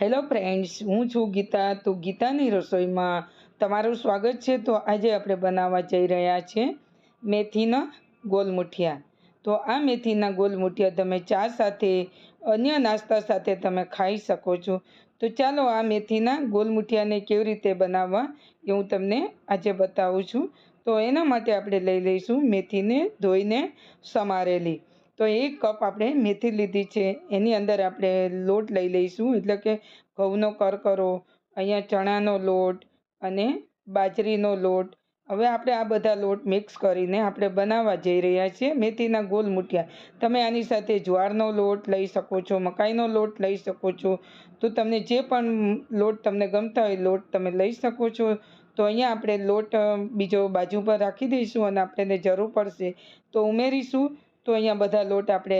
Hello friends હું છું ગીતા. તો ગીતાની રસોઈમાં તમારું સ્વાગત છે. તો આજે આપણે બનાવવા જઈ રહ્યા છીએ મેથીના ગોલમુઠિયા. તો આ મેથીના ગોલમુઠિયા તમે ચા સાથે, અન્ય નાસ્તા સાથે તમે ખાઈ શકો છો. તો ચાલો આ મેથીના ગોલમુઠિયાને કેવી રીતે બનાવવા એ હું તમને આજે બતાવું છું. તો એના માટે આપણે લઈ લઈશું મેથીને ધોઈને સમારેલી. તો એક કપ આપણે મેથી લીધી છે. એની અંદર આપણે લોટ લઈ લઈશું. એટલે કે ઘઉંનો કરકરો, અહીંયા ચણાનો લોટ અને બાજરીનો લોટ. હવે આપણે આ બધા લોટ મિક્સ કરીને આપણે બનાવવા જઈ રહ્યા છીએ મેથીના ગોલ મૂઠિયા તમે આની સાથે જ્વારનો લોટ લઈ શકો છો, મકાઈનો લોટ લઈ શકો છો. તો તમને જે પણ લોટ તમને ગમતા હોય લોટ તમે લઈ શકો છો. તો અહીંયા આપણે લોટ બીજો બાજુ પર રાખી દઈશું અને આપણને જરૂર પડશે. તો ઉમેરીશું. તો અહીંયા બધા લોટ આપણે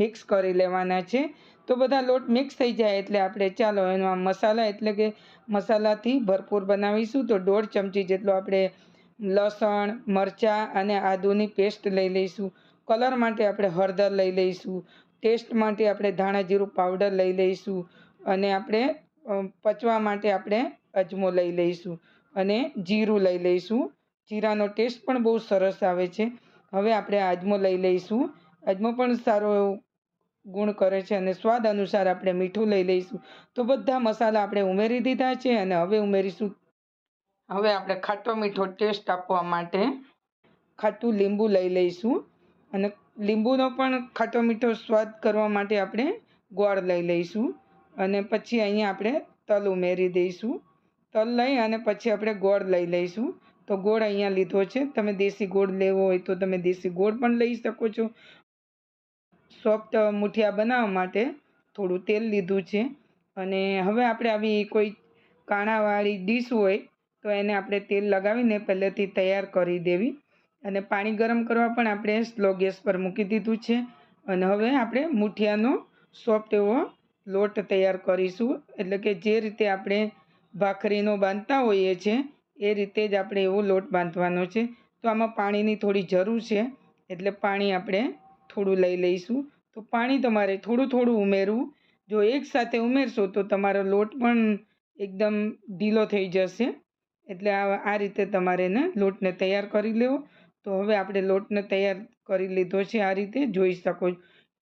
મિક્સ કરી લેવાના છે. તો બધા લોટ મિક્સ થઈ જાય એટલે આપણે ચાલો એમાં મસાલા એટલે કે મસાલાથી ભરપૂર બનાવીશું. તો દોઢ ચમચી જેટલો આપણે લસણ, મરચાં અને આદુની પેસ્ટ લઈ લઈશું. કલર માટે આપણે હળદર લઈ લઈશું. ટેસ્ટ માટે આપણે ધાણા જીરું પાવડર લઈ લઈશું. અને આપણે પચવા માટે આપણે અજમો લઈ લઈશું. અને જીરું લઈ લઈશું. જીરાનો ટેસ્ટ પણ બહુ સરસ આવે છે. હવે આપણે આજમો લઈ લઈશું. આજમો પણ સારો ગુણ કરે છે અને સ્વાદ અનુસાર આપણે મીઠું લઈ લઈશું. તો બધા મસાલા આપણે ઉમેરી દીધા છે અને હવે ઉમેરીશું. હવે આપણે ખાટો મીઠો ટેસ્ટ આપવા માટે ખાટું લીંબુ લઈ લઈશું. અને લીંબુનો પણ ખાટો મીઠો સ્વાદ કરવા માટે આપણે ગોળ લઈ લઈશું. અને પછી અહીંયા આપણે તલ ઉમેરી દઈશું. તલ લઈ અને પછી આપણે ગોળ લઈ લઈશું. તો ગોળ અહીંયા લીધો છે. તમે દેશી ગોળ લેવો હોય તો તમે દેશી ગોળ પણ લઈ શકો છો. સોફ્ટ મુઠિયા બનાવવા માટે થોડું તેલ લીધું છે. અને હવે આપણે આવી કોઈ કાણાવાળી ડીશ હોય તો એને આપણે તેલ લગાવીને પહેલેથી તૈયાર કરી દેવી. અને પાણી ગરમ કરવા પણ આપણે સ્લો ગેસ પર મૂકી દીધું છે. અને હવે આપણે મુઠિયાનો સોફ્ટ એવો લોટ તૈયાર કરીશું. એટલે કે જે રીતે આપણે ભાખરીનો બાંધતા હોઈએ છીએ એ રીતે જ આપણે એવો લોટ બાંધવાનો છે. તો આમાં પાણીની થોડી જરૂર છે, એટલે પાણી આપણે થોડું લઈ લઈશું. તો પાણી તમારે થોડું થોડું ઉમેરવું. જો એકસાથે ઉમેરશો તો તમારો લોટ પણ એકદમ ઢીલો થઈ જશે. એટલે આ રીતે તમારે એને લોટને તૈયાર કરી લેવો. તો હવે આપણે લોટને તૈયાર કરી લીધો છે આ રીતે. જોઈ શકો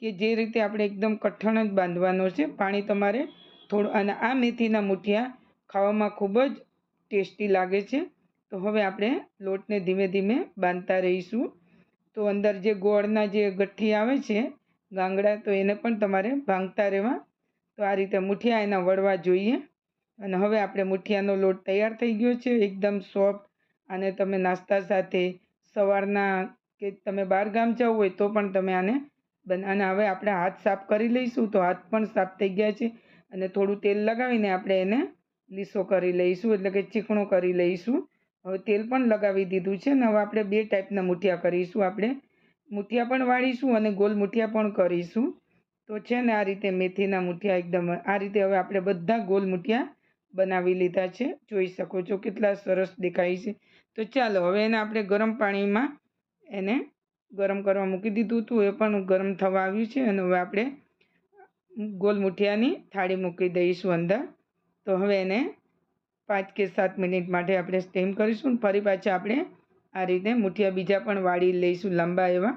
કે જે રીતે આપણે એકદમ કઠણ જ બાંધવાનો છે. પાણી તમારે થોડું, અને આ મેથીના મૂઠિયા ખાવામાં ખૂબ જ ટેસ્ટી લાગે છે. તો હવે આપણે લોટને ધીમે ધીમે બાંધતા રહીશું. તો અંદર જે ગોળના જે ગઠ્ઠી આવે છે, ગાંગડા, તો એને પણ તમારે ભાંગતા રહેવા. તો આ રીતે મુઠિયા એના વળવા જોઈએ. અને હવે આપણે મુઠિયાનો લોટ તૈયાર થઈ ગયો છે, એકદમ સોફ્ટ. અને તમે નાસ્તા સાથે સવારના કે તમે બહાર ગામ જવું હોય તો પણ તમે આને અને હવે આપણે હાથ સાફ કરી લઈશું. તો હાથ પણ સાફ થઈ ગયા છે. અને થોડું તેલ લગાવીને આપણે એને લીસો કરી લઈશું, એટલે કે ચીકણું કરી લઈશું. હવે તેલ પણ લગાવી દીધું છે ને હવે આપણે બે ટાઈપના મૂઠિયા કરીશું. આપણે મૂઠિયા પણ વાળીશું અને ગોલ મૂઠિયા પણ કરીશું. તો છે ને આ રીતે મેથીના મૂઠિયા એકદમ, આ રીતે હવે આપણે બધા ગોલ મૂઠિયા બનાવી લીધા છે. જોઈ શકો છો કેટલા સરસ દેખાય છે. તો ચાલો, હવે એને આપણે ગરમ પાણીમાં એને ગરમ કરવા મૂકી દીધું હતું. એ પણ ગરમ થવા આવ્યું છે અને હવે આપણે ગોલ મૂઠિયાની થાળી મૂકી દઈશું અંદર. તો હવે એને પાંચ કે સાત મિનિટ માટે આપણે સ્ટીમ કરીશું ફરી પાછા આપણે આ રીતે મુઠિયા બીજા પણ વાળી લઈશું લાંબા એવા.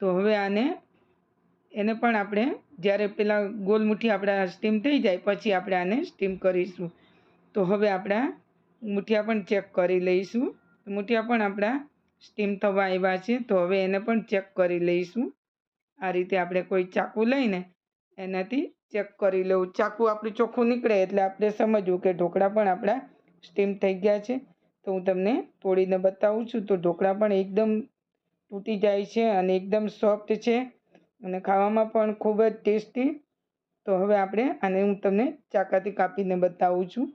તો હવે આને એને પણ આપણે જ્યારે પેલા ગોલ મુઠ્ઠી આપણા સ્ટીમ થઈ જાય પછી આપણે આને સ્ટીમ કરીશું. તો હવે આપણા મુઠિયા પણ ચેક કરી લઈશું. મુઠિયા પણ આપણા સ્ટીમ થવા આવ્યા છે. તો હવે એને પણ ચેક કરી લઈશું. આ રીતે આપણે કોઈ ચાકુ લઈને એનાથી ચેક કરી લેવું. ચાકુ આપણું ચોખ્ખું નીકળે એટલે આપણે સમજવું કે ઢોકળા પણ આપણા સ્ટીમ થઈ ગયા છે. તો હું તમને તોડીને બતાવું છું. તો ઢોકળા પણ એકદમ તૂટી જાય છે અને એકદમ સોફ્ટ છે અને ખાવામાં પણ ખૂબ જ ટેસ્ટી. તો હવે આપણે આને હું તમને ચાકાથી કાપીને બતાવું છું.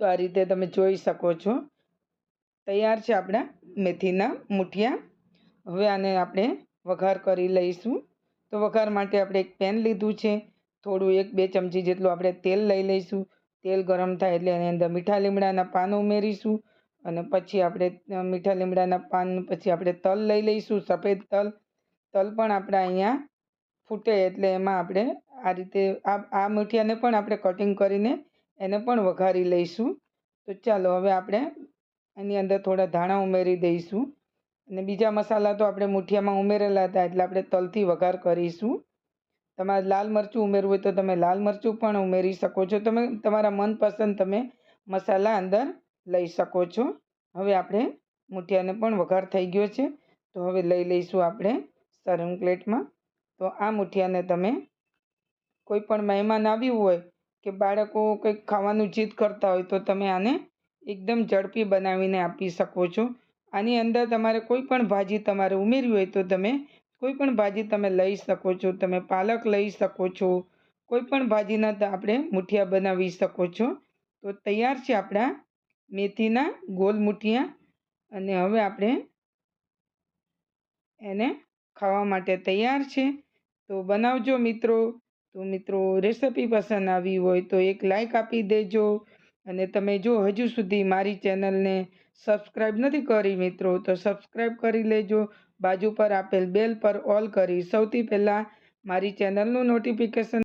તો આ રીતે તમે જોઈ શકો છો. તૈયાર છે આપણા મેથીના મુઠિયા. હવે આને આપણે વઘાર કરી લઈશું. તો વઘાર માટે આપણે એક પેન લીધું છે. થોડું એક બે ચમચી જેટલું આપણે તેલ લઈ લઈશું. તેલ ગરમ થાય એટલે એની અંદર મીઠા લીમડાના પાન ઉમેરીશું અને પછી આપણે મીઠા લીમડાના પાન પછી આપણે તલ લઈ લઈશું, સફેદ તલ. તલ પણ આપણા અહીંયા ફૂટે એટલે એમાં આપણે આ રીતે, આ આ મૂઠિયાને પણ આપણે કટિંગ કરીને એને પણ વઘારી લઈશું. તો ચાલો હવે આપણે એની અંદર થોડા ધાણા ઉમેરી દઈશું. અને બીજા મસાલા તો આપણે મૂઠિયામાં ઉમેરેલા હતા એટલે આપણે તલથી વઘાર કરીશું. તમારે લાલ મરચું ઉમેરવું હોય તો તમે લાલ મરચું પણ ઉમેરી શકો છો. તમે, તમારા મનપસંદ તમે મસાલા અંદર લઈ શકો છો. હવે આપણે મૂઠિયાને પણ વઘાર થઈ ગયો છે. તો હવે લઈ લઈશું આપણે સર્વિંગ પ્લેટમાં. તો આ મૂઠિયાને તમે કોઈ પણ મહેમાન આવ્યું હોય કે બાળકો કંઈક ખાવાનું જીદ કરતા હોય તો તમે આને એકદમ ઝડપી બનાવીને આપી શકો છો. આની અંદર તમારે કોઈ પણ ભાજી તમારે ઉમેરવી હોય તો તમે કોઈ પણ ભાજી તમે લઈ શકો છો. તમે પાલક લઈ શકો છો. કોઈ પણ ભાજીના આપણે મુઠિયા બનાવી શકો છો. તો તૈયાર છે આપણા મેથીના ગોલ મૂઠિયા અને હવે આપણે એને ખાવા માટે તૈયાર છે. તો બનાવજો મિત્રો. તો મિત્રો રેસિપી પસંદ આવી હોય તો એક લાઈક આપી દેજો. અને તમે જો હજુ સુધી મારી ચેનલને સબસ્ક્રાઈબ નથી કરી મિત્રો, તો સબસ્ક્રાઇબ કરી લેજો. બાજુ પર આપેલ બેલ પર ઓલ કરી. સૌથી પહેલાં મારી ચેનલનું નોટિફિકેશન